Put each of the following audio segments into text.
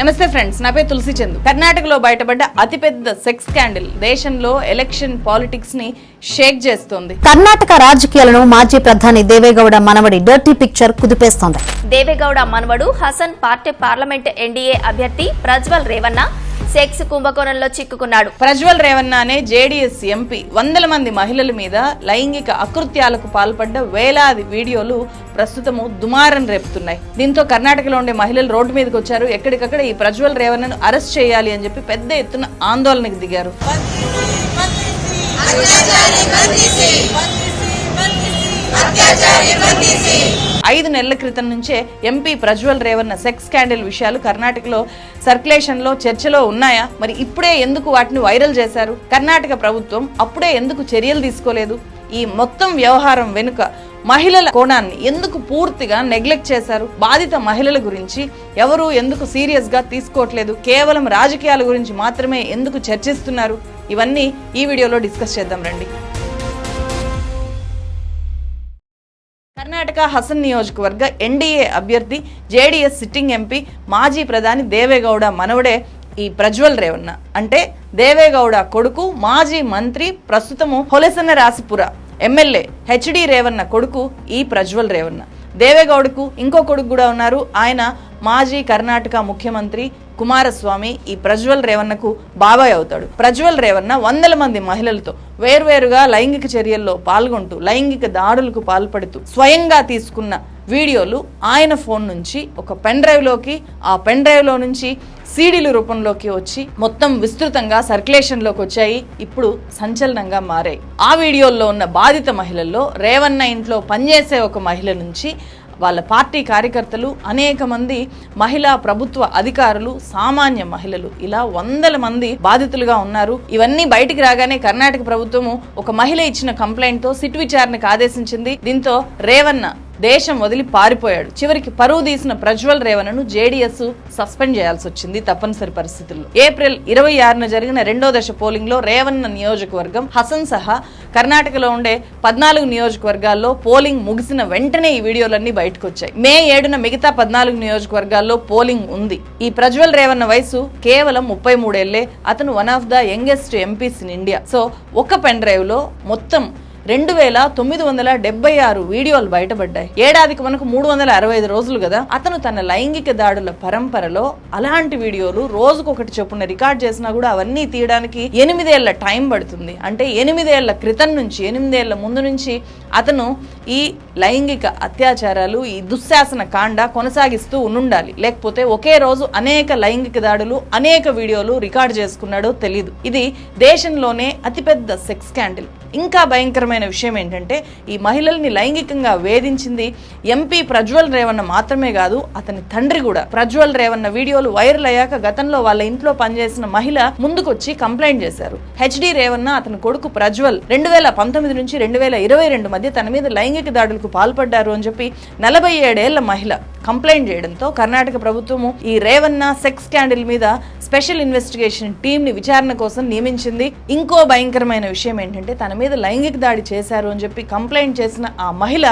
నమస్తే ఫ్రెండ్స్ నా పేరు తులసి చందు. కర్ణాటకలో బయటపడ్డ అతిపెద్ద సెక్స్ స్కాండిల్ దేశంలో ఎలక్షన్ పాలిటిక్స్ని షేక్ చేస్తోంది. కర్ణాటక రాజకీయాలను మాజీ ప్రధాని దేవేగౌడ మనవడి డర్టీ పిక్చర్ కుదిపేస్తోంది. దేవేగౌడ మనవడు హసన్ పార్టీ పార్లమెంట్ ఎన్డీఏ అభ్యర్థి ప్రజ్వల్ రేవన్న సెక్స్ కుంభకోణంలో చిక్కుకున్నాడు. ప్రజ్వల్ రేవన్న అనే జేడీఎస్ ఎంపీ. వందల మంది మహిళల మీద లైంగిక అకృత్యాలకు పాల్పడ్డ వేలాది వీడియోలు ప్రస్తుతము దుమారం రేపుతున్నాయి. దీంతో కర్ణాటకలో ఉండే మహిళలు రోడ్డు మీదకి వచ్చారు. ఎక్కడికక్కడ ఈ ప్రజ్వల్ రేవన్నను అరెస్ట్ చేయాలి అని చెప్పి పెద్ద ఎత్తున ఆందోళనకు దిగారు. ఐదు నెలల క్రితం నుంచే MP Prajwal Revanna sex scandal విషయాలు కర్ణాటకలో సర్క్యులేషన్లో చర్చలో ఉన్నాయా? మరి ఇప్పుడే ఎందుకు వాటిని వైరల్ చేశారు? కర్ణాటక ప్రభుత్వం అప్పుడే ఎందుకు చర్యలు తీసుకోలేదు? ఈ మొత్తం వ్యవహారం వెనుక మహిళల కోణాన్ని ఎందుకు పూర్తిగా నెగ్లెక్ట్ చేశారు? బాధిత మహిళల గురించి ఎవరు ఎందుకు సీరియస్గా తీసుకోవట్లేదు? కేవలం రాజకీయాల గురించి మాత్రమే ఎందుకు చర్చిస్తున్నారు? ఇవన్నీ ఈ వీడియోలో డిస్కస్ చేద్దాం రండి. విశాఖ హసన్ నియోజకవర్గ ఎన్డీఏ అభ్యర్థి జేడీఎస్ సిట్టింగ్ ఎంపీ మాజీ ప్రధాని దేవేగౌడ మనవడే ఈ ప్రజ్వల్ రేవన్న. అంటే దేవేగౌడ కొడుకు మాజీ మంత్రి ప్రస్తుతము Holenarasipura MLA HD Revanna కొడుకు ఈ ప్రజ్వల్ రేవన్న. దేవేగౌడకు ఇంకో కొడుకు కూడా ఉన్నారు. ఆయన మాజీ కర్ణాటక ముఖ్యమంత్రి కుమారస్వామి ఈ ప్రజ్వల్ రేవన్నకు బాబాయ్ అవుతాడు. ప్రజ్వల్ రేవన్న వందల మంది మహిళలతో వేర్వేరుగా లైంగిక చర్యల్లో పాల్గొంటూ లైంగిక దాడులకు పాల్పడుతూ స్వయంగా తీసుకున్న వీడియోలు ఆయన ఫోన్ నుంచి ఒక పెన్ డ్రైవ్లోకి ఆ పెన్ డ్రైవ్లో నుంచి సీడీల రూపంలోకి వచ్చి మొత్తం విస్తృతంగా సర్క్యులేషన్లోకి వచ్చాయి. ఇప్పుడు సంచలనంగా మారాయి. ఆ వీడియోల్లో ఉన్న బాధిత మహిళల్లో రేవన్న ఇంట్లో పనిచేసే ఒక మహిళ నుంచి వాళ్ళ పార్టీ కార్యకర్తలు అనేక మంది మహిళా ప్రభుత్వ అధికారులు సామాన్య మహిళలు. ఇలా వందల మంది బాధితులుగా ఉన్నారు. ఇవన్నీ బయటికి రాగానే కర్ణాటక ప్రభుత్వము ఒక మహిళ ఇచ్చిన కంప్లైంట్తో సిట్ విచారణకు ఆదేశించింది. దీంతో రేవన్న దేశం వదిలి పారిపోయాడు. చివరికి పరువు తీసిన ప్రజ్వల్ రేవణను జేడీఎస్ సస్పెండ్ చేయాల్సి వచ్చింది తప్పనిసరి పరిస్థితుల్లో. ఏప్రిల్ ఇరవై ఆరున జరిగిన రెండో దశ పోలింగ్లో రేవన్న నియోజకవర్గం హసన్ సహా కర్ణాటకలో ఉండే పద్నాలుగు నియోజకవర్గాల్లో పోలింగ్ ముగిసిన వెంటనే ఈ వీడియోలన్నీ బయటకు వచ్చాయి మే ఏడున మిగతా పద్నాలుగు నియోజకవర్గాల్లో పోలింగ్ ఉంది. ఈ ప్రజ్వల్ రేవన్న వయసు కేవలం ముప్పై మూడేళ్ళే. అతను one of the youngest MPs in India. So ఒక పెన్ డ్రైవ్లో మొత్తం రెండు వేల తొమ్మిది వందల డెబ్బై ఆరు వీడియోలు బయటపడ్డాయి. ఏడాదికి మనకు మూడు వందల అరవై ఐదు రోజులు కదా. అతను తన లైంగిక దాడుల పరంపరలో అలాంటి వీడియోలు రోజుకొకటి చొప్పున రికార్డ్ చేసినా కూడా అవన్నీ తీయడానికి ఎనిమిదేళ్ళ టైం పడుతుంది. అంటే ఎనిమిదేళ్ళ క్రితం నుంచి ఎనిమిదేళ్ళ ముందు నుంచి అతను ఈ లైంగిక అత్యాచారాలు ఈ దుశ్శాసన కాండ కొనసాగిస్తూ ఉండాలి లేకపోతే ఒకే రోజు అనేక లైంగిక దాడులు అనేక వీడియోలు రికార్డ్ చేసుకున్నాడో తెలీదు. ఇది దేశంలోనే అతిపెద్ద సెక్స్ స్కాండిల్. ఇంకా భయంకరమైన విషయం ఏంటంటే ఈ మహిళల్ని లైంగికంగా వేధించింది ఎంపీ ప్రజ్వల్ రేవన్న మాత్రమే కాదు అతని తండ్రి కూడా. ప్రజ్వల్ రేవన్న వీడియోలు వైరల్ అయ్యాక గతంలో వాళ్ళ ఇంట్లో పనిచేసిన మహిళ ముందుకొచ్చి కంప్లైంట్ చేశారు. హెచ్డి రేవన్న అతని కొడుకు ప్రజ్వల్ రెండు వేల పంతొమ్మిది నుంచి రెండు వేల ఇరవై రెండు మధ్య తన మీద లైంగిక దాడులకు పాల్పడ్డారు అని చెప్పి నలభై ఏడేళ్ళ మహిళ కంప్లైంట్ చేయడంతో కర్ణాటక ప్రభుత్వము ఈ రేవన్న సెక్స్ స్కాండిల్ మీద స్పెషల్ ఇన్వెస్టిగేషన్ టీం ని విచారణ కోసం నియమించింది. ఇంకో భయంకరమైన విషయం ఏంటంటే తన మీద లైంగిక దాడి చేశారు అని చెప్పి కంప్లైంట్ చేసిన ఆ మహిళ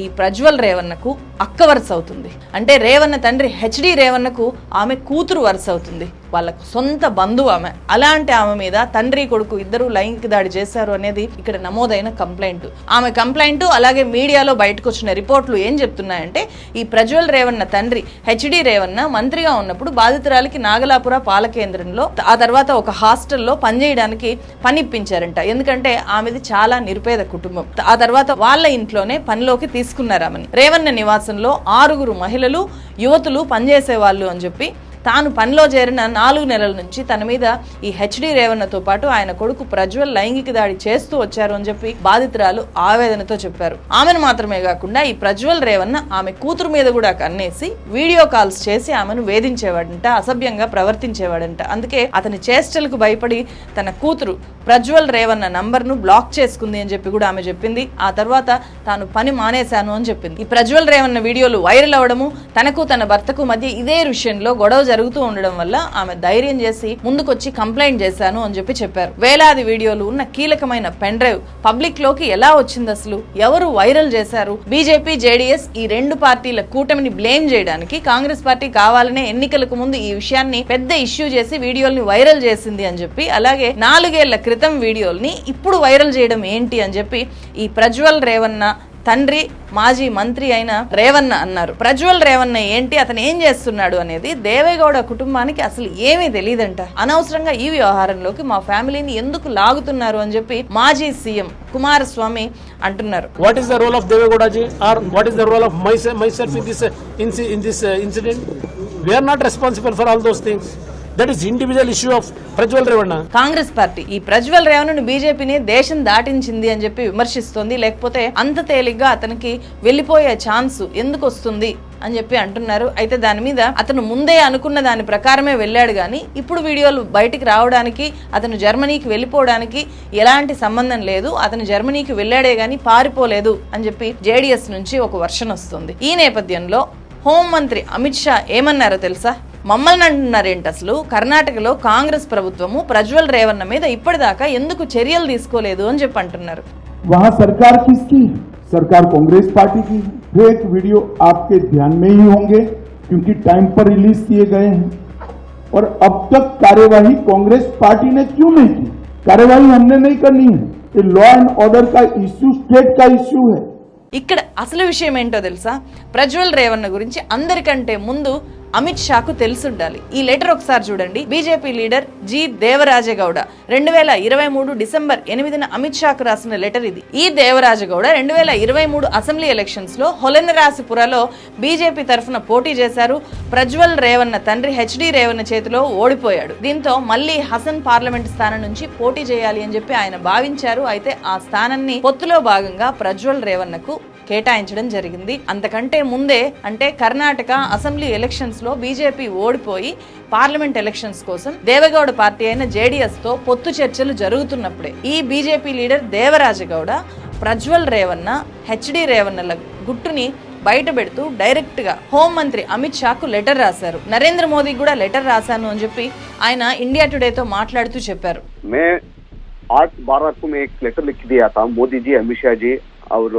ఈ ప్రజ్వల్ రేవన్నకు అక్క వరుస అవుతుంది. అంటే రేవన్న తండ్రి హెచ్డి రేవన్నకు ఆమె కూతురు వరుస అవుతుంది. వాళ్ళకు సొంత బంధువు ఆమె. అలాంటి ఆమె మీద తండ్రి కొడుకు ఇద్దరు లైంగిక దాడి చేశారు అనేది ఇక్కడ నమోదైన కంప్లైంట్. ఆమె కంప్లైంట్ అలాగే మీడియాలో బయటకు వచ్చిన రిపోర్ట్లు ఏం చెప్తున్నాయంటే ఈ ప్రజ్వల్ రేవన్న తండ్రి హెచ్డి రేవన్న మంత్రిగా ఉన్నప్పుడు బాధితురాలికి నాగలాపుర పాలకేంద్రంలో ఆ తర్వాత ఒక హాస్టల్లో పనిచేయడానికి పనిప్పించారంట ఎందుకంటే ఆమెది చాలా నిరుపేద కుటుంబం. ఆ తర్వాత వాళ్ళ ఇంట్లోనే పనిలోకి తీసుకున్నారు ఆమెని. రేవన్న నివాసంలో ఆరుగురు మహిళలు యువతులు పనిచేసే వాళ్ళు అని చెప్పి తాను పనిలో చేరిన నాలుగు నెలల నుంచి తన మీద ఈ హెచ్డి రేవన్నతో పాటు ఆయన కొడుకు ప్రజ్వల్ లైంగిక దాడి చేస్తూ వచ్చారు అని చెప్పి బాధితురాలు ఆవేదనతో చెప్పారు. ఆమెను మాత్రమే కాకుండా ఈ ప్రజ్వల్ రేవన్న ఆమె కూతురు మీద కూడా కన్నేసి వీడియో కాల్స్ చేసి ఆమెను వేధించేవాడంట అసభ్యంగా ప్రవర్తించేవాడంట. అందుకే అతని చేష్టలకు భయపడి తన కూతురు ప్రజ్వల్ రేవన్న నంబర్ను బ్లాక్ చేసుకుంది అని చెప్పి కూడా ఆమె చెప్పింది. ఆ తర్వాత తాను పని మానేశాను అని చెప్పింది. ఈ ప్రజ్వల్ రేవన్న వీడియోలు వైరల్ అవ్వడము తనకు తన భర్తకు మధ్య ఇదే విషయంలో గొడవ జరుగుతూ ఉండడం వల్ల ఆమె ధైర్యం చేసి ముందుకొచ్చి కంప్లైంట్ చేశాను అని చెప్పి చెప్పారు. వేలాది వీడియోలు ఉన్న కీలకమైన పెన్ డ్రైవ్ పబ్లిక్లోకి ఎలా వచ్చింది అసలు? ఎవరు వైరల్ చేశారు? బీజేపీ జేడీఎస్ ఈ రెండు పార్టీల కూటమిని బ్లేమ్ చేయడానికి కాంగ్రెస్ పార్టీ కావాలనే ఎన్నికలకు ముందు ఈ విషయాన్ని పెద్ద ఇష్యూ చేసి వీడియోల్ని వైరల్ చేసింది అని చెప్పి అలాగే నాలుగేళ్ళ క్రితం వీడియోల్ని ఇప్పుడు వైరల్ చేయడం ఏంటి అని చెప్పి ఈ ప్రజ్వల్ రేవన్న తండ్రి మాజీ మంత్రి అయిన రేవన్న అన్నారు. ప్రజ్వల్ రేవన్న ఏంటి? అతను ఏం చేస్తున్నాడు అనేది దేవేగౌడ కుటుంబానికి అసలు ఏమీ తెలియదంట అనవసరంగా ఈ వ్యవహారంలోకి మా ఫ్యామిలీని ఎందుకు లాగుతున్నారు అని చెప్పి మాజీ సీఎం కుమారస్వామి అంటున్నారు. What is the role of Deve Gowda ji? Or what is the role of my myself, myself in in this incident in this not responsible for all those things that is individual issue of Prajwal Revanna Congress party. ఈ ప్రజ్వల్ రేవణ్ను బీజేపీని దేశం దాటించింది అని చెప్పి విమర్శిస్తోంది. లేకపోతే అంత తేలిగ్గా అతనికి వెళ్ళిపోయే ఛాన్స్ ఎందుకు వస్తుంది అని చెప్పి అంటున్నారు. అయితే దాని మీద అతను ముందే అనుకున్న దాని ప్రకారమే వెళ్ళాడు కానీ ఇప్పుడు వీడియోలు బయటికి రావడానికి అతను జర్మనీకి వెళ్ళిపోవడానికి ఎలాంటి సంబంధం లేదు. అతను జర్మనీకి వెళ్ళాడే గానీ పారిపోలేదు అని చెప్పి జేడీఎస్ నుంచి ఒక వర్షన్ వస్తుంది. ఈ నేపథ్యంలో హోంమంత్రి అమిత్ షా ఏమన్నారో తెలుసా? మమ్మల్ని అంటున్నారేంటి అసలు కర్ణాటకలో కాంగ్రెస్ ప్రభుత్వము ప్రజ్వల్ రేవన్న మీద ఇప్పటిదాకా ఎందుకు చర్యలు తీసుకోలేదు అని చెప్పి అంటున్నారు वहां सरकार किसकी है? सरकार कांग्रेस पार्टी की फेक वीडियो आपके ध्यान में ही होंगे क्योंकि टाइम पर रिलीज किए गए हैं और अब तक कार्यवाही कांग्रेस पार्टी ने क्यों नहीं की कार्यवाही हमने नहीं करनी है ये लॉ एंड ऑर्डर का इश्यू स्टेट का इश्यू है ఇక్కడ అసలు విషయం ఏంటో తెలుసా ప్రజ్వల్ రేవన్న గురించి అందరికంటే ముందు అమిత్ షాకు తెలుసుండాలి. ఈ లెటర్ ఒకసారి చూడండి. బీజేపీ లీడర్ జి దేవరాజగౌడ రెండు వేల ఇరవై మూడు డిసెంబర్ ఎనిమిదిన అమిత్ షాకు రాసిన లెటర్ ఇది. ఈ దేవరాజగౌడ రెండు వేల ఇరవై మూడు అసెంబ్లీ ఎలక్షన్స్లో హొలెనరాసిపురలో బీజేపీ తరఫున పోటీ చేశారు. ప్రజ్వల్ రేవన్న తండ్రి హెచ్డి రేవన్న చేతిలో ఓడిపోయాడు. దీంతో మళ్ళీ హసన్ పార్లమెంట్ స్థానం నుంచి పోటీ చేయాలి అని చెప్పి ఆయన భావించారు. అయితే ఆ స్థానాన్ని పొత్తులో భాగంగా ప్రజ్వల్ రేవన్నకు కేటాయించడం జరిగింది అంతకంటే ముందే అంటే కర్ణాటక అసెంబ్లీ ఎలక్షన్స్ లో బీజేపీ ఓడిపోయి పార్లమెంట్ ఎలక్షన్స్ కోసం దేవగౌడ పార్టీ అయిన జేడీఎస్ తో పొత్తు చర్చలు జరుగుతున్నప్పుడే ఈ BJP leader Devarajegowda Prajwal Revanna HD రేవన్నల గుట్టుని బయట పెడుతూ డైరెక్ట్ గా హోంమంత్రి అమిత్ షాకు లెటర్ రాశారు నరేంద్ర మోదీకి కూడా లెటర్ రాశాను అని చెప్పి ఆయన ఇండియా టుడేతో మాట్లాడుతూ చెప్పారు मैं आठ बारह को मैं एक लेटर लिख दिया था मोदी जी अमित शाह जी और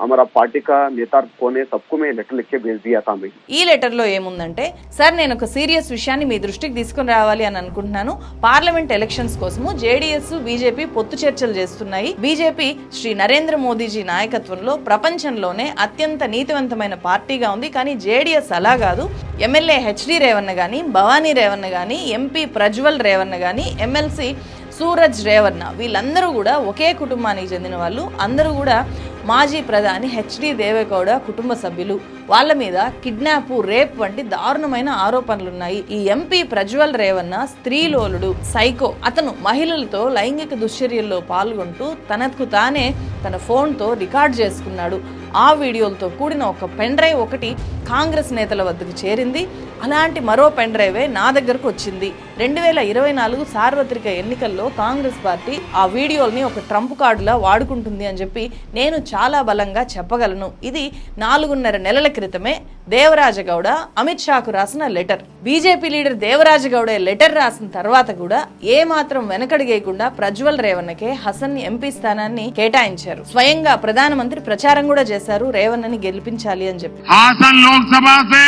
हमारा पार्टी का नेता कौन है सबको मैं लेटर लिख के भेज दिया था मैं ఈ లెటర్లో ఏముందంటే సార్ నేను ఒక సీరియస్ విషయాన్ని మీ దృష్టికి తీసుకుని రావాలి అని అనుకుంటున్నాను పార్లమెంట్ ఎలక్షన్స్ కోసము జేడీఎస్ బీజేపీ పొత్తు చర్చలు చేస్తున్నాయి బీజేపీ శ్రీ నరేంద్ర మోదీజీ నాయకత్వంలో ప్రపంచంలోనే అత్యంత నీతివంతమైన పార్టీగా ఉంది కానీ జేడీఎస్ అలా కాదు ఎమ్మెల్యే హెచ్డి రేవన్న గాని భవానీ రేవన్న గాని ఎంపీ ప్రజ్వల్ రేవన్న గాని ఎమ్మెల్సీ సూరజ్ రేవన్న వీళ్ళందరూ కూడా ఒకే కుటుంబానికి చెందిన వాళ్ళు అందరూ కూడా మాజీ ప్రధాని హెచ్డి దేవేగౌడ కుటుంబ సభ్యులు. వాళ్ళ మీద కిడ్నాప్ రేప్ వంటి దారుణమైన ఆరోపణలున్నాయి. ఈ ఎంపీ ప్రజ్వల్ రేవన్న స్త్రీలోలుడు సైకో. అతను మహిళలతో లైంగిక దుశ్చర్యల్లో పాల్గొంటూ తనకు తానే తన ఫోన్తో రికార్డ్ చేసుకున్నాడు. ఆ వీడియోలతో కూడిన ఒక పెన్ డ్రైవ్ ఒకటి కాంగ్రెస్ నేతల వద్దకు చేరింది. అలాంటి మరో పెన్ డ్రైవే నా దగ్గరకు వచ్చింది. రెండు వేల ఇరవై నాలుగు సార్వత్రిక ఎన్నికల్లో కాంగ్రెస్ పార్టీ ఆ వీడియోల్ని ఒక ట్రంప్ కార్డులా వాడుకుంటుంది అని చెప్పి నేను చాలా బలంగా చెప్పగలను. ఇది నాలుగున్నర నెలల క్రితమే దేవరాజగౌడ అమిత్ షాకు రాసిన letter BJP leader Devarajegowda letter రాసిన తర్వాత కూడా ఏ మాత్రం వెనకడిగేయకుండా ప్రజ్వల్ రేవన్నకే హసన్ ఎంపీ స్థానాన్ని కేటాయించారు స్వయంగా ప్రధానమంత్రి ప్రచారం కూడా చేశారు రేవన్నని గెలిపించాలి అని చెప్పి हासन लोकसभा से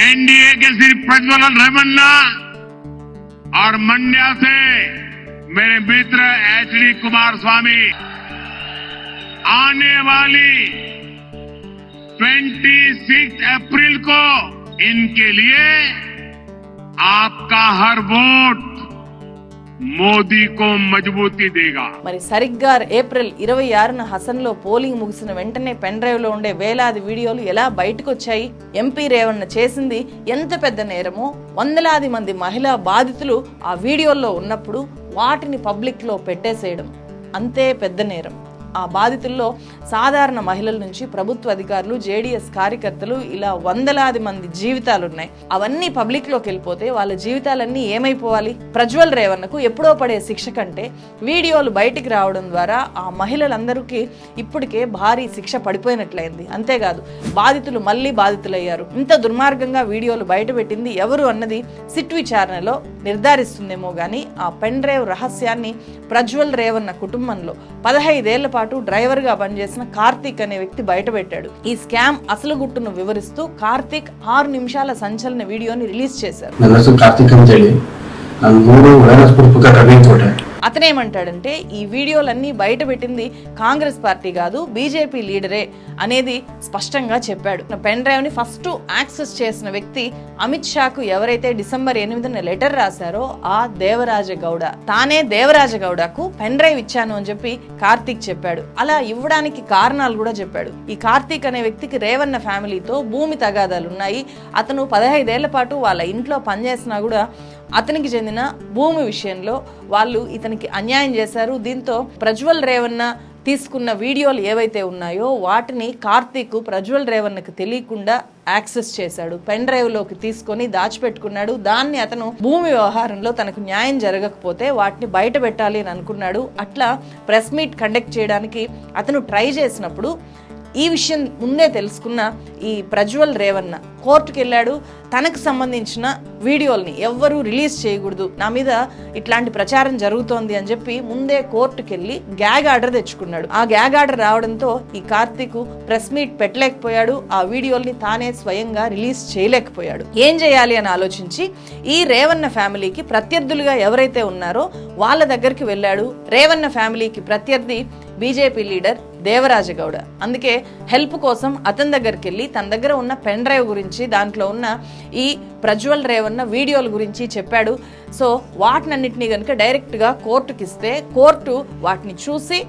एनडीए के श्री प्रज्वल रेवन्ना और मंड्या से मेरे मित्र एच डी कुमार स्वामी आने वाली 26 अप्रैल को इनके लिए आपका हर वोट मोदी को मजबूती देगा మరి సరిగ్గా ఏప్రిల్ ఇరవై ఆరున హసన్ లో పోలింగ్ ముగిసిన వెంటనే పెన్ డ్రైవ్ లో ఉండే వేలాది వీడియోలు ఎలా బయటకు వచ్చాయి ఎంపీ రేవన్న చేసింది ఎంత పెద్ద నేరమో వందలాది మంది మహిళా బాధితులు ఆ వీడియోల్లో ఉన్నప్పుడు వాటిని పబ్లిక్ లో పెట్టేసేయడం అంతే పెద్ద నేరం ఆ బాధితుల్లో సాధారణ మహిళల నుంచి ప్రభుత్వ అధికారులు జేడీఎస్ కార్యకర్తలు ఇలా వందలాది మంది జీవితాలు ఉన్నాయి అవన్నీ పబ్లిక్లోకి వెళ్ళిపోతే వాళ్ళ జీవితాలన్నీ ఏమైపోవాలి? ప్రజ్వల్ రేవన్నకు ఎప్పుడో పడే శిక్ష కంటే వీడియోలు బయటికి రావడం ద్వారా ఆ మహిళలందరికీ ఇప్పటికే భారీ శిక్ష పడిపోయినట్లయింది. అంతేకాదు బాధితులు మళ్ళీ బాధితులయ్యారు. ఇంత దుర్మార్గంగా వీడియోలు బయటపెట్టింది ఎవరు అన్నది సిట్ విచారణలో నిర్ధారిస్తుందేమో కానీ ఆ పెన్ డ్రైవ్ రహస్యాన్ని ప్రజ్వల్ రేవన్న కుటుంబంలో పదహైదేళ్ళ పాటు డ్రైవర్గా పనిచేసిన కార్తీక్ అనే వ్యక్తి బయటపెట్టాడు ఈ స్కామ్ అసలు గుట్టును వివరిస్తూ కార్తీక్ ఆరు నిమిషాల సంచలన వీడియోని రిలీజ్ చేశారు. అతనేమంటాడంటే ఈ వీడియోలన్నీ బయట పెట్టింది కాంగ్రెస్ పార్టీ కాదు బీజేపీ లీడరే అనేది స్పష్టంగా చెప్పాడు. పెన్ డ్రైవ్ని ఫస్ట్ యాక్సెస్ చేసిన వ్యక్తి అమిత్ షాకు ఎవరైతే డిసెంబర్ ఎనిమిదిన లెటర్ రాశారో ఆ దేవరాజ గౌడ తానే దేవరాజ గౌడకు పెన్ డ్రైవ్ ఇచ్చాను అని చెప్పి కార్తీక్ చెప్పాడు. అలా ఇవ్వడానికి కారణాలు కూడా చెప్పాడు. ఈ కార్తీక్ అనే వ్యక్తికి రేవన్న ఫ్యామిలీతో భూమి తగాదాలు ఉన్నాయి అతను పదహైదేళ్ళ పాటు వాళ్ళ ఇంట్లో పనిచేసినా కూడా అతనికి చెందిన భూమి విషయంలో వాళ్ళు ఇతని అతనికి అన్యాయం చేశారు. దీంతో ప్రజ్వల్ రేవన్న తీసుకున్న వీడియోలు ఏవైతే ఉన్నాయో వాటిని కార్తీక్ ప్రజ్వల్ రేవన్నకు తెలియకుండా యాక్సెస్ చేశాడు. పెన్ డ్రైవ్లోకి తీసుకొని దాచిపెట్టుకున్నాడు. దాన్ని అతను భూమి వ్యవహారంలో తనకు న్యాయం జరగకపోతే వాటిని బయట పెట్టాలి అని అనుకున్నాడు. అట్లా ప్రెస్ మీట్ కండక్ట్ చేయడానికి అతను ట్రై చేసినప్పుడు ఈ విషయం ముందే తెలుసుకున్న ఈ ప్రజ్వల్ రేవన్న కోర్టుకు వెళ్ళాడు తనకు సంబంధించిన వీడియోల్ని ఎవ్వరూ రిలీజ్ చేయకూడదు. నా మీద ఇట్లాంటి ప్రచారం జరుగుతోంది అని చెప్పి ముందే కోర్టుకు వెళ్ళి గ్యాగ్ ఆర్డర్ తెచ్చుకున్నాడు. ఆ గ్యాగ్ ఆర్డర్ రావడంతో ఈ కార్తీక్ ప్రెస్ మీట్ పెట్టలేకపోయాడు. ఆ వీడియోల్ని తానే స్వయంగా రిలీజ్ చేయలేకపోయాడు. ఏం చేయాలి అని ఆలోచించి ఈ రేవన్న ఫ్యామిలీకి ప్రత్యర్థులుగా ఎవరైతే ఉన్నారో వాళ్ళ దగ్గరికి వెళ్ళాడు. రేవన్న ఫ్యామిలీకి ప్రత్యర్థి బీజేపీ లీడర్ దేవరాజగౌడ. అందుకే హెల్ప్ కోసం అతని దగ్గరికి వెళ్ళి తన దగ్గర ఉన్న పెన్ డ్రైవ్ గురించి దాంట్లో ఉన్న ఈ ప్రజ్వల్ రేవన్న వీడియోల గురించి చెప్పాడు. సో వాటినన్నింటినీ కనుక డైరెక్ట్గా కోర్టుకి ఇస్తే కోర్టు వాటిని చూసి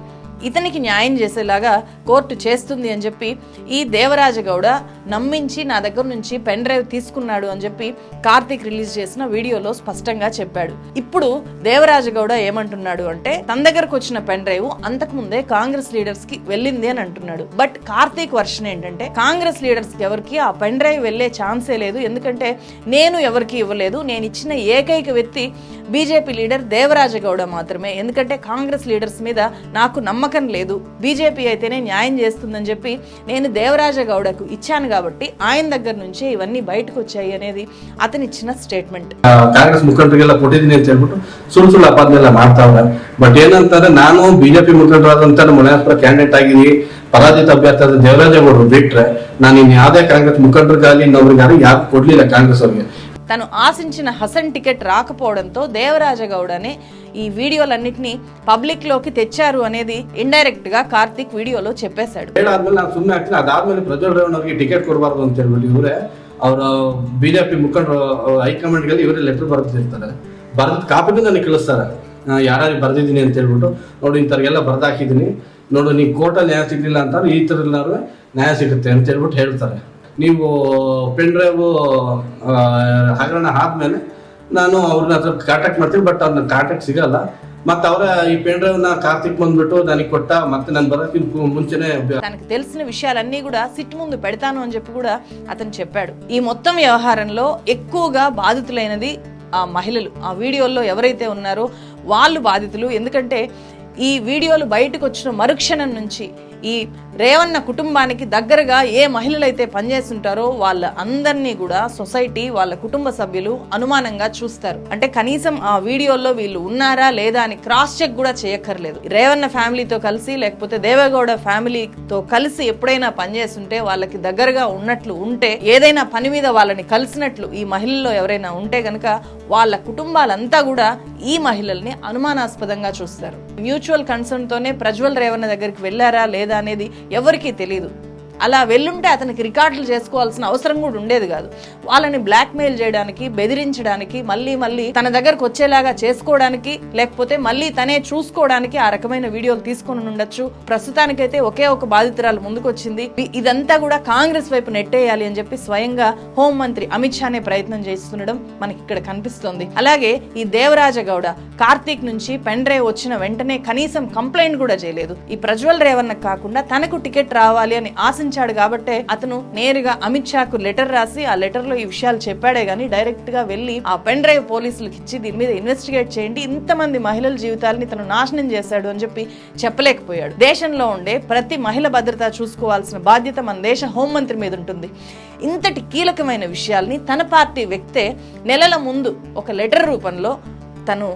ఇతనికి న్యాయం చేసేలాగా కోర్టు చేస్తుంది అని చెప్పి ఈ దేవరాజగౌడ నమ్మించి నా దగ్గర నుంచి పెన్ డ్రైవ్ తీసుకున్నాడు అని చెప్పి కార్తీక్ రిలీజ్ చేసిన వీడియోలో స్పష్టంగా చెప్పాడు. ఇప్పుడు దేవరాజగౌడ ఏమంటున్నాడు అంటే తన దగ్గరకు వచ్చిన పెన్ డ్రైవ్ అంతకుముందే కాంగ్రెస్ లీడర్స్కి వెళ్ళింది అని అంటున్నాడు. బట్ కార్తీక్ వర్షన్ ఏంటంటే కాంగ్రెస్ లీడర్స్ ఎవరికి ఆ పెన్ డ్రైవ్ వెళ్ళే ఛాన్సే లేదు. ఎందుకంటే నేను ఎవరికి ఇవ్వలేదు. నేను ఇచ్చిన ఏకైక వ్యక్తి బీజేపీ లీడర్ దేవరాజగౌడ మాత్రమే. ఎందుకంటే కాంగ్రెస్ లీడర్స్ మీద నాకు నమ్మకం లేదు బీజేపీ అయితేనే న్యాయం చేస్తుందని చెప్పి నేను దేవరాజగౌడకు ఇచ్చాను కాబట్టి ఆయన దగ్గర నుంచే ఇవన్నీ బయటకు వచ్చాయి అనేది అతను ఇచ్చిన స్టేట్మెంట్ ಆ, ಕಾಂಗ್ರೆಸ್ ಮುಖಂಡರಿಗೆಲ್ಲ ಕೊಟ್ಟಿದ್ದೀನಿ ಅಂತ ಹೇಳ್ಬಿಟ್ಟು ಸುಳ್ಳು ಸುಳ್ಳು ಅಪಾದನೆಲ್ಲ ಮಾಡ್ತಾವ್ರೆ ಬಟ್ ಏನಂತಾರೆ ನಾನು ಬಿಜೆಪಿ ಮುಖಂಡರಾದಂತ ನಮ್ಮ ಮನೆಯಪ್ಪರ ಕ್ಯಾಂಡಿಡೇಟ್ ಆಗಿದ್ದೀನಿ ಪರಾಜಿತ ಅಭ್ಯರ್ಥಿ ಆದ ದೇವರಾಜೇಗೌಡರು ಬಿಟ್ರೆ ನಾನು ಇನ್ ಯಾವ್ದೇ ಕಾಂಗ್ರೆಸ್ ಮುಖಂಡರಿಗಾಗಲಿ ಇನ್ನೊಬ್ರಿಗಾಗಲಿ ಯಾರು ಕೊಡ್ಲಿಲ್ಲ ಕಾಂಗ್ರೆಸ್ ಅವ್ರಿಗೆ తను ఆశించిన హసన్ టికెట్ రాకపోవడంతో దేవరాజగౌడ అనే ఈ వీడియోలన్నింటినీ పబ్లిక్ లోకి తెచ్చారు అనేది ఇండైరెక్ట్ గా కార్తీక్ వీడియోలో చెప్పేశాడు ಹೇಳಾದ್ಮೇಲೆ ನಾನು ಸುಮ್ಮನೆ ಆಗ್ತೀನಿ ಅದಾದ್ಮೇಲೆ ಪ್ರಜ್ವಲ್ ರೇವಣ್ಣ ಅವ್ರಿಗೆ ಟಿಕೆಟ್ ಕೊಡಬಾರ್ದು ಅಂತ ಹೇಳ್ಬಿಟ್ಟು ಇವರೇ ಅವರ ಬಿಜೆಪಿ ಮುಖಂಡರು ಹೈಕಮಾಂಡ್ಗೆ ಇವರೇ ಲೆಟರ್ ಬರೆದಿರ್ತಾರೆ ಬರೆದ ಕಾಪಿನೂ ನನಗೆ ಕಳಿಸ್ತಾರೆ ಯಾರ್ಯಾರು ಬರೆದಿದ್ದೀನಿ ಅಂತ ಹೇಳ್ಬಿಟ್ಟು ನೋಡಿ ಇಂಥವ್ರಿಗೆಲ್ಲ ಬರ್ದಾಕಿದ್ದೀನಿ ನೋಡು ನೀವು ಕೋರ್ಟಲ್ಲಿ ನ್ಯಾಯ ಸಿಗ್ಲಿಲ್ಲ ಅಂತಾರೆ ಈ ಥರ ಎಲ್ಲರೂ ನ್ಯಾಯ ಸಿಗುತ್ತೆ ಅಂತ ಹೇಳ್ಬಿಟ್ಟು ಹೇಳ್ತಾರೆ ನೀವು ಪೆನ್ ಡ್ರೈವ್ ಹಗರಣ ಆದ್ಮೇಲೆ ನಾನು ಅವ್ರನ್ನ ಹತ್ರ ಕಾಂಟ್ಯಾಕ್ಟ್ ಮಾಡ್ತೀನಿ ಬಟ್ ಅವ್ರನ್ನ ಕಾಂಟ್ಯಾಕ್ಟ್ ಸಿಗಲ್ಲ ಮತ್ತೆ ಅವರ ಈ ಪೆನ್ ಡ್ರೈವ್ ನ ಕಾರ್ತಿಕ್ ಬಂದ್ಬಿಟ್ಟು ನನಗೆ ಕೊಟ್ಟ ಮತ್ತೆ ನಾನು ಬರೋಕ್ಕಿಂತ ಮುಂಚೆನೆ తనకు తెలిసిన విషయాలన్నీ కూడా సిట్ ముందు పెడతాను అని చెప్పి కూడా అతను చెప్పాడు ఈ మొత్తం వ్యవహారంలో ఎక్కువగా బాధితులైనది ఆ మహిళలు ఆ వీడియోల్లో ఎవరైతే ఉన్నారో వాళ్ళు బాధితులు ఎందుకంటే ఈ వీడియోలు బయటకు వచ్చిన మరుక్షణం నుంచి ఈ రేవన్న కుటుంబానికి దగ్గరగా ఏ మహిళలు అయితే పనిచేస్తుంటారో వాళ్ళ అందరినీ కూడా సొసైటీ వాళ్ళ కుటుంబ సభ్యులు అనుమానంగా చూస్తారు. అంటే కనీసం ఆ వీడియోలో వీళ్ళు ఉన్నారా లేదా అని క్రాస్ చెక్ కూడా చేయక్కర్లేదు. రేవన్న ఫ్యామిలీతో కలిసి లేకపోతే దేవేగౌడ ఫ్యామిలీతో కలిసి ఎప్పుడైనా పనిచేస్తుంటే వాళ్ళకి దగ్గరగా ఉన్నట్లు ఉంటే ఏదైనా పని మీద వాళ్ళని కలిసినట్లు ఈ మహిళల్లో ఎవరైనా ఉంటే గనక వాళ్ళ కుటుంబాలంతా కూడా ఈ మహిళల్ని అనుమానాస్పదంగా చూస్తారు. మ్యూచువల్ కన్సర్న్ తోనే ప్రజ్వల్ రేవన్న దగ్గరికి వెళ్ళారా లేదా అనేది ఎవరికీ తెలియదు అలా వెళ్ళుంటే అతనికి రికార్డులు చేసుకోవాల్సిన అవసరం కూడా ఉండేది కాదు. వాళ్ళని బ్లాక్మెయిల్ చేయడానికి బెదిరించడానికి మళ్ళీ మళ్ళీ తన దగ్గరకు వచ్చేలాగా చేసుకోవడానికి లేకపోతే మళ్ళీ తనే చూసుకోవడానికి ఆ రకమైన వీడియోలు తీసుకొని ఉండొచ్చు. ప్రస్తుతానికైతే ఒకే ఒక బాధితురాలు ముందుకొచ్చింది. ఇదంతా కూడా కాంగ్రెస్ వైపు నెట్టేయాలి అని చెప్పి స్వయంగా హోం మంత్రి అమిత్ షానే ప్రయత్నం చేస్తుండడం మనకి ఇక్కడ కనిపిస్తుంది. అలాగే ఈ దేవరాజ గౌడ కార్తీక్ నుంచి పెన్ డ్రైవ్ వచ్చిన వెంటనే కనీసం కంప్లైంట్ కూడా చేయలేదు. ఈ ప్రజ్వల్ రేవన్న కాకుండా తనకు టికెట్ రావాలి అని ఆశించాడు కాబట్టే అతను నేరుగా అమిత్ షాకు లెటర్ రాసి ఆ లెటర్లో ఈ విషయాలు చెప్పాడే గానీ డైరెక్ట్గా వెళ్ళి ఆ పెన్ డ్రైవ్ పోలీసులకు ఇచ్చి దీని మీద ఇన్వెస్టిగేట్ చేయండి. ఇంతమంది మహిళల జీవితాలని తను నాశనం చేశాడు అని చెప్పి చెప్పలేకపోయాడు. దేశంలో ఉండే ప్రతి మహిళ భద్రత చూసుకోవాల్సిన బాధ్యత మన దేశ హోంమంత్రి మీద ఉంటుంది. ఇంతటి కీలకమైన విషయాల్ని తన పార్టీ వ్యక్తే నెలల ముందు ఒక లెటర్ రూపంలో తను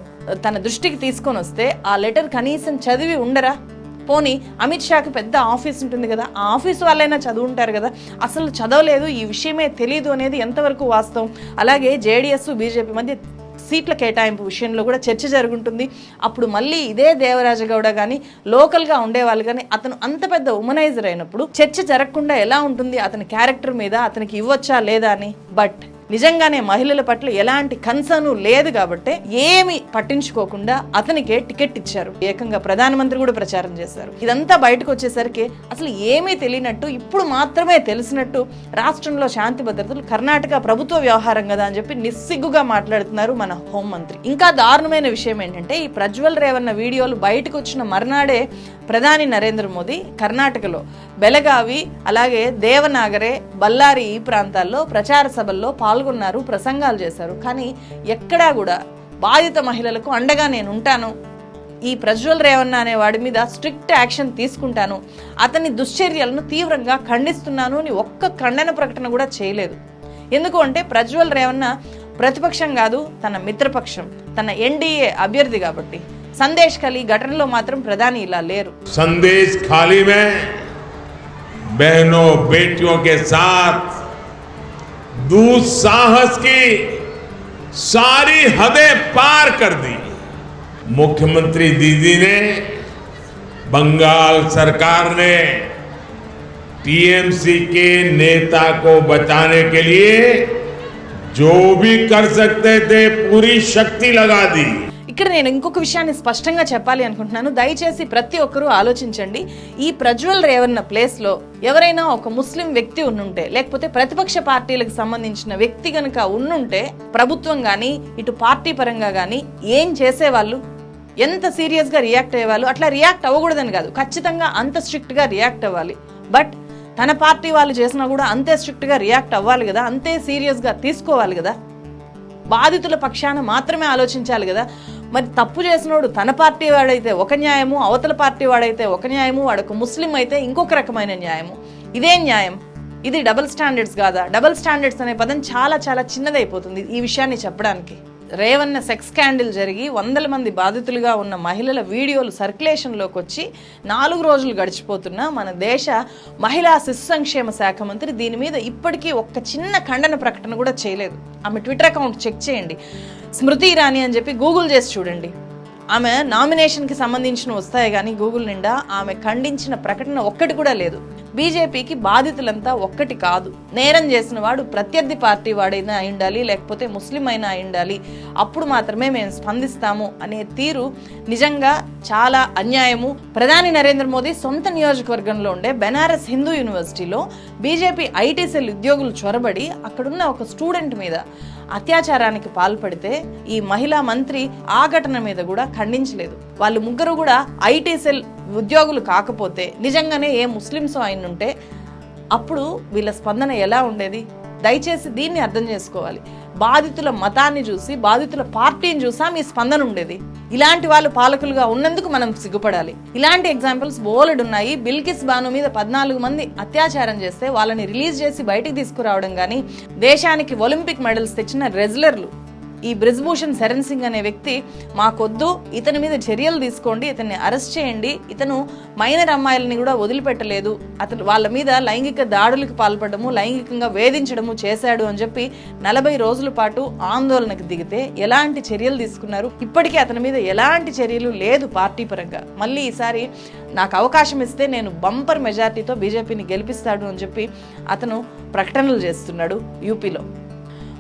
తన దృష్టికి తీసుకొని వస్తే ఆ లెటర్ కనీసం చదివి ఉండరా? పోనీ అమిత్ షాకి పెద్ద ఆఫీస్ ఉంటుంది కదా ఆ ఆఫీస్ వాళ్ళైనా చదువుంటారు కదా అసలు చదవలేదు ఈ విషయమే తెలియదు అనేది ఎంతవరకు వాస్తవం? అలాగే జేడిఎస్ బీజేపీ మధ్య సీట్ల కేటాయింపు విషయంలో కూడా చర్చ జరుగుంటుంది. అప్పుడు మళ్ళీ ఇదే దేవరాజగౌడ కానీ లోకల్గా ఉండేవాళ్ళు కానీ అతను అంత పెద్ద ఉమనైజర్ అయినప్పుడు చర్చ జరగకుండా ఎలా ఉంటుంది? అతని క్యారెక్టర్ మీద అతనికి ఇవ్వచ్చా లేదా అని? బట్ నిజంగానే మహిళల పట్ల ఎలాంటి కన్సర్న్ లేదు కాబట్టి ఏమి పట్టించుకోకుండా అతనికే టికెట్ ఇచ్చారు. ఏకంగా ప్రధానమంత్రి కూడా ప్రచారం చేశారు. ఇదంతా బయటకు వచ్చేసరికి అసలు ఏమీ తెలియనట్టు ఇప్పుడు మాత్రమే తెలిసినట్టు రాష్ట్రంలో శాంతి భద్రతలు కర్ణాటక ప్రభుత్వ వ్యవహారం కదా అని చెప్పి నిస్సిగ్గుగా మాట్లాడుతున్నారు మన హోంమంత్రి ఇంకా దారుణమైన విషయం ఏంటంటే ఈ ప్రజ్వల్ రేవన్న వీడియోలు బయటకు వచ్చిన మర్నాడే ప్రధాని నరేంద్ర మోదీ కర్ణాటకలో బెలగావి అలాగే దేవనాగరే బళ్ళారి ఈ ప్రాంతాల్లో ప్రచార సభల్లో పాల్గొన్నారు పాల్గొన్నారు ప్రసంగాలు చేశారు. కానీ ఎక్కడా కూడా బాధిత మహిళలకు అండగా నేను ఉంటాను. ఈ ప్రజ్వల్ రేవన్న అనే వాడి మీద స్ట్రిక్ట్ యాక్షన్ తీసుకుంటాను. అతని దుశ్చర్యలను తీవ్రంగా ఖండిస్తున్నాను అని ఒక్క ఖండన ప్రకటన కూడా చేయలేదు. ఎందుకు అంటే ప్రజ్వల్ రేవన్న ప్రతిపక్షం కాదు తన మిత్రపక్షం తన ఎన్డీఏ అభ్యర్థి కాబట్టి. సందేశ్ ఖాళీ ఘటనలో మాత్రం ప్రధాని ఇలా లేరు. సందేశ్ ఖాళీ మే బేటియో కే दुस्साहस की सारी हदें पार कर दी। मुख्यमंत्री दीदी ने, बंगाल सरकार ने टीएमसी के नेता को बचाने के लिए जो भी कर सकते थे, पूरी शक्ति लगा दी। ఇక్కడ నేను ఇంకొక విషయాన్ని స్పష్టంగా చెప్పాలి అనుకుంటున్నాను. దయచేసి ప్రతి ఒక్కరూ ఆలోచించండి. ఈ ప్రజ్వల్ రేవన్న ప్లేస్లో ఎవరైనా ఒక ముస్లిం వ్యక్తి ఉన్నుంటే లేకపోతే ప్రతిపక్ష పార్టీలకు సంబంధించిన వ్యక్తి గనక ఉన్నుంటే ప్రభుత్వం కానీ ఇటు పార్టీ పరంగా కానీ ఏం చేసేవాళ్ళు? ఎంత సీరియస్గా రియాక్ట్ అయ్యేవాళ్ళు? అట్లా రియాక్ట్ అవ్వకూడదని కాదు. ఖచ్చితంగా అంత స్ట్రిక్ట్గా రియాక్ట్ అవ్వాలి. బట్ తన పార్టీ వాళ్ళు చేసినా కూడా అంతే స్ట్రిక్ట్గా రియాక్ట్ అవ్వాలి కదా? అంతే సీరియస్గా తీసుకోవాలి కదా? బాధితుల పక్షాన మాత్రమే ఆలోచించాలి కదా? మరి తప్పు చేసినోడు తన పార్టీ వాడైతే ఒక న్యాయము అవతల పార్టీ వాడైతే ఒక న్యాయము వాడొక ముస్లిం అయితే ఇంకొక రకమైన న్యాయము. ఇదే న్యాయం. ఇది డబుల్ స్టాండర్డ్స్ కాదా? డబుల్ స్టాండర్డ్స్ అనే పదం చాలా చాలా చిన్నదైపోతుంది ఈ విషయాన్ని చెప్పడానికి. రేవన్న సెక్స్ స్కాండిల్ జరిగి వందల మంది బాధితులుగా ఉన్న మహిళల వీడియోలు సర్క్యులేషన్లోకి వచ్చి నాలుగు రోజులు గడిచిపోతున్న మన దేశ మహిళా శిశు సంక్షేమ శాఖ మంత్రి దీని మీద ఇప్పటికీ ఒక్క చిన్న ఖండన ప్రకటన కూడా చేయలేదు. ఆమె ట్విట్టర్ అకౌంట్ చెక్ చేయండి. స్మృతి ఇరానీ అని చెప్పి గూగుల్ చేసి చూడండి. ఆమె నామినేషన్కి సంబంధించిన వస్తాయి కానీ గూగుల్ నిండా ఆమె ఖండించిన ప్రకటన ఒక్కటి కూడా లేదు. బీజేపీకి బాధితులంతా ఒక్కటి కాదు. నేరం చేసిన వాడు ప్రత్యర్థి పార్టీ వాడైనా అయి ఉండాలి లేకపోతే ముస్లిం అయినా అయి ఉండాలి అప్పుడు మాత్రమే మేము స్పందిస్తాము అనే తీరు నిజంగా చాలా అన్యాయము. ప్రధాని నరేంద్ర మోదీ సొంత నియోజకవర్గంలో ఉండే బెనారస్ హిందూ యూనివర్సిటీలో బీజేపీ ఐటీ సెల్ ఉద్యోగులు చొరబడి అక్కడున్న ఒక స్టూడెంట్ మీద అత్యాచారానికి పాల్పడితే ఈ మహిళా మంత్రి ఆ ఘటన మీద కూడా ఖండించలేదు. వాళ్ళు ముగ్గురు కూడా ఐటీ సెల్ ఉద్యోగులు కాకపోతే నిజంగానే ఏ ముస్లిమ్స్ అయినుంటే అప్పుడు వీళ్ళ స్పందన ఎలా ఉండేది? దయచేసి దీన్ని అర్థం చేసుకోవాలి. బాధితుల మతాన్ని చూసి బాధితుల పార్టీని చూసా మీ స్పందన ఉండేది. ఇలాంటి వాళ్ళు పాలకులుగా ఉన్నందుకు మనం సిగ్గుపడాలి. ఇలాంటి ఎగ్జాంపుల్స్ బోలెడు ఉన్నాయి. బిల్కిస్ బాను మీద పద్నాలుగు మంది అత్యాచారం చేస్తే వాళ్ళని రిలీజ్ చేసి బయటికి తీసుకురావడం కానీ దేశానికి ఒలింపిక్ మెడల్స్ తెచ్చిన రెజ్లర్లు ఈ బ్రిజ్భూషణ్ శరణ్ సింగ్ అనే వ్యక్తి మాకొద్దు ఇతని మీద చర్యలు తీసుకోండి ఇతన్ని అరెస్ట్ చేయండి ఇతను మైనర్ అమ్మాయిలని కూడా వదిలిపెట్టలేదు. అతను వాళ్ళ మీద లైంగిక దాడులకు పాల్పడము లైంగికంగా వేధించడము చేశాడు అని చెప్పి నలభై రోజుల పాటు ఆందోళనకు దిగితే ఎలాంటి చర్యలు తీసుకున్నారు? ఇప్పటికీ అతని మీద ఎలాంటి చర్యలు లేదు పార్టీ పరంగా. మళ్ళీ ఈసారి నాకు అవకాశం ఇస్తే నేను బంపర్ మెజార్టీతో బీజేపీని గెలిపిస్తాడు అని చెప్పి అతను ప్రకటనలు చేస్తున్నాడు యూపీలో.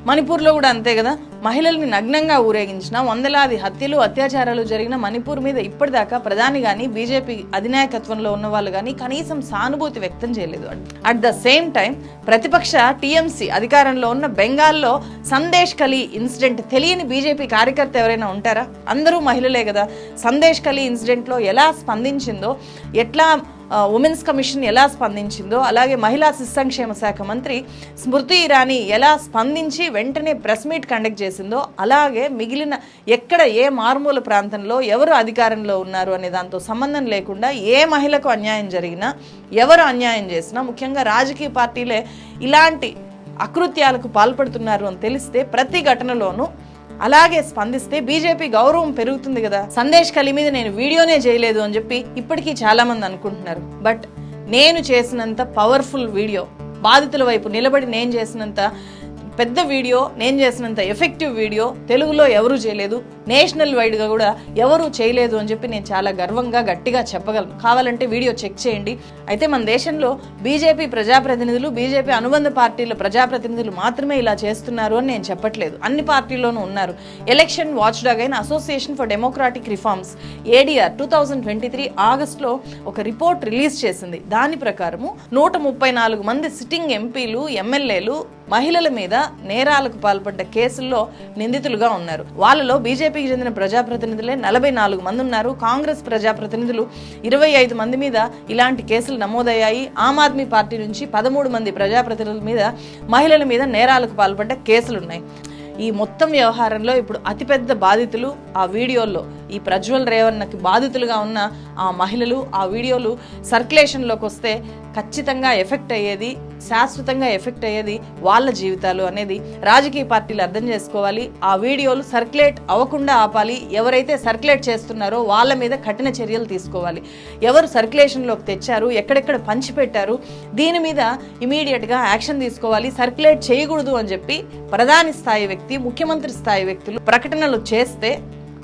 మణిపూర్లో కూడా అంతే కదా? మహిళల్ని నగ్నంగా ఊరేగించిన వందలాది హత్యలు అత్యాచారాలు జరిగిన మణిపూర్ మీద ఇప్పటిదాకా ప్రధాని కానీ బీజేపీ అధినాయకత్వంలో ఉన్న వాళ్ళు కానీ కనీసం సానుభూతి వ్యక్తం చేయలేదు అట్. ద సేమ్ టైం ప్రతిపక్ష టీఎంసీ అధికారంలో ఉన్న బెంగాల్లో సందేశ్ కలీ ఇన్సిడెంట్ తెలియని బీజేపీ కార్యకర్త ఎవరైనా ఉంటారా? అందరూ మహిళలే కదా. సందేశ్ కలీ ఇన్సిడెంట్లో ఎలా స్పందించిందో ఎట్లా ఉమెన్స్ కమిషన్ ఎలా స్పందించిందో అలాగే మహిళా శిశు సంక్షేమ శాఖ మంత్రి స్మృతి ఇరానీ ఎలా స్పందించి వెంటనే ప్రెస్ మీట్ కండక్ట్ చేసిందో అలాగే మిగిలిన ఎక్కడ ఏ మారుమూల ప్రాంతంలో ఎవరు అధికారంలో ఉన్నారు అనే దాంతో సంబంధం లేకుండా ఏ మహిళకు అన్యాయం జరిగినా ఎవరు అన్యాయం చేసినా ముఖ్యంగా రాజకీయ పార్టీలే ఇలాంటి అకృత్యాలకు పాల్పడుతున్నారు అని తెలిస్తే ప్రతి ఘటనలోనూ అలాగే స్పందిస్తే బీజేపీ గౌరవం పెరుగుతుంది కదా. సందేశ్ కలి మీద నేను వీడియోనే చేయలేదు అని చెప్పి ఇప్పటికీ చాలా మంది అనుకుంటున్నారు. బట్ నేను చేసినంత పవర్ఫుల్ వీడియో బాధితుల వైపు నిలబడి నేను చేసినంత పెద్ద వీడియో నేను చేసినంత ఎఫెక్టివ్ వీడియో తెలుగులో ఎవరు చేయలేదు. నేషనల్ వైడ్గా కూడా ఎవరు చేయలేదు అని చెప్పి నేను చాలా గర్వంగా గట్టిగా చెప్పగలను. కావాలంటే వీడియో చెక్ చేయండి. అయితే మన దేశంలో బీజేపీ ప్రజాప్రతినిధులు బీజేపీ అనుబంధ పార్టీల ప్రజాప్రతినిధులు మాత్రమే ఇలా చేస్తున్నారు అని నేను చెప్పట్లేదు. అన్ని పార్టీల్లోనూ ఉన్నారు. ఎలక్షన్ వాచ్ డాగ్ అయిన association for democratic reforms ADR two thousand twenty three ఆగస్టులో ఒక రిపోర్ట్ రిలీజ్ చేసింది. దాని ప్రకారము నూట ముప్పై నాలుగు మంది సిట్టింగ్ ఎంపీలు ఎమ్మెల్యేలు మహిళల మీద నేరాలకు పాల్పడ్డ కేసుల్లో నిందితులుగా ఉన్నారు. వాళ్ళలో బీజేపీ బీజేపీకి చెందిన ప్రజాప్రతినిధులే నలభై నాలుగు మంది ఉన్నారు. కాంగ్రెస్ ప్రజాప్రతినిధులు ఇరవై ఐదు మంది మీద ఇలాంటి కేసులు నమోదయ్యాయి. ఆమ్ ఆద్మీ పార్టీ నుంచి పదమూడు మంది ప్రజాప్రతినిధుల మీద మహిళల మీద నేరాలకు పాల్పడ్డ కేసులున్నాయి. ఈ మొత్తం వ్యవహారంలో ఇప్పుడు అతిపెద్ద బాధితులు ఆ వీడియోల్లో ఈ ప్రజ్వల్ రేవన్నకి బాధితులుగా ఉన్న ఆ మహిళలు ఆ వీడియోలు సర్క్యులేషన్లోకి వస్తే ఖచ్చితంగా ఎఫెక్ట్ అయ్యేది శాశ్వతంగా ఎఫెక్ట్ అయ్యేది వాళ్ళ జీవితాలు అనేది రాజకీయ పార్టీలు అర్థం చేసుకోవాలి. ఆ వీడియోలు సర్క్యులేట్ అవ్వకుండా ఆపాలి. ఎవరైతే సర్క్యులేట్ చేస్తున్నారో వాళ్ళ మీద కఠిన చర్యలు తీసుకోవాలి. ఎవరు సర్క్యులేషన్లోకి తెచ్చారు ఎక్కడెక్కడ పంచిపెట్టారు దీని మీద ఇమీడియట్గా యాక్షన్ తీసుకోవాలి. సర్క్యులేట్ చేయకూడదు అని చెప్పి ప్రధాని స్థాయి వ్యక్తి ముఖ్యమంత్రి స్థాయి వ్యక్తులు ప్రకటనలు చేస్తే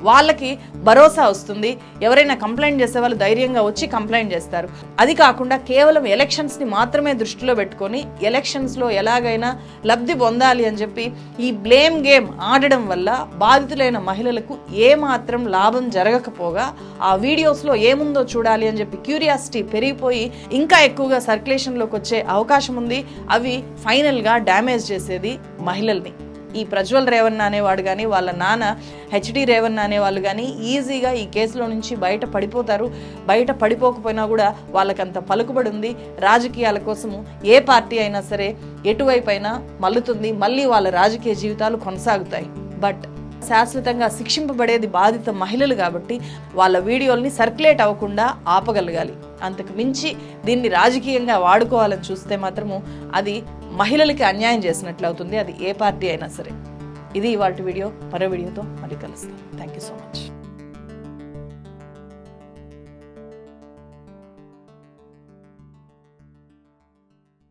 వాళ్ళకి భరోసా వస్తుంది. ఎవరైనా కంప్లైంట్ చేసే వాళ్ళు ధైర్యంగా వచ్చి కంప్లైంట్ చేస్తారు. అది కాకుండా కేవలం ఎలక్షన్స్ని మాత్రమే దృష్టిలో పెట్టుకొని ఎలక్షన్స్లో ఎలాగైనా లబ్ధి పొందాలి అని చెప్పి ఈ బ్లేమ్ గేమ్ ఆడడం వల్ల బాధితులైన మహిళలకు ఏమాత్రం లాభం జరగకపోగా ఆ వీడియోస్లో ఏముందో చూడాలి అని చెప్పి క్యూరియాసిటీ పెరిగిపోయి ఇంకా ఎక్కువగా సర్క్యులేషన్లోకి వచ్చే అవకాశం ఉంది. అవి ఫైనల్గా డ్యామేజ్ చేసేది మహిళల్ని. ఈ ప్రజ్వల్ రేవన్న అనేవాడు కానీ వాళ్ళ నాన్న హెచ్డి రేవన్న అనేవాళ్ళు కానీ ఈజీగా ఈ కేసులో నుంచి బయట పడిపోతారు. బయట పడిపోకపోయినా కూడా వాళ్ళకంత పలుకుబడి ఉంది. రాజకీయాల కోసము ఏ పార్టీ అయినా సరే ఎటువైపు అయినా మల్లుతుంది. మళ్ళీ వాళ్ళ రాజకీయ జీవితాలు కొనసాగుతాయి. బట్ శాశ్వతంగా శిక్షింపబడేది బాధిత మహిళలు కాబట్టి వాళ్ళ వీడియోల్ని సర్క్యులేట్ అవ్వకుండా ఆపగలగాలి. అంతకు మించి దీన్ని రాజకీయంగా వాడుకోవాలని చూస్తే మాత్రము అది మహిళలకి అన్యాయం చేసినట్లు అవుతుంది అది ఏ పార్టీ అయినా సరే. ఇది ఇవాళ వీడియో. మరో వీడియోతో మళ్ళీ కలుస్తాం. Thank you so much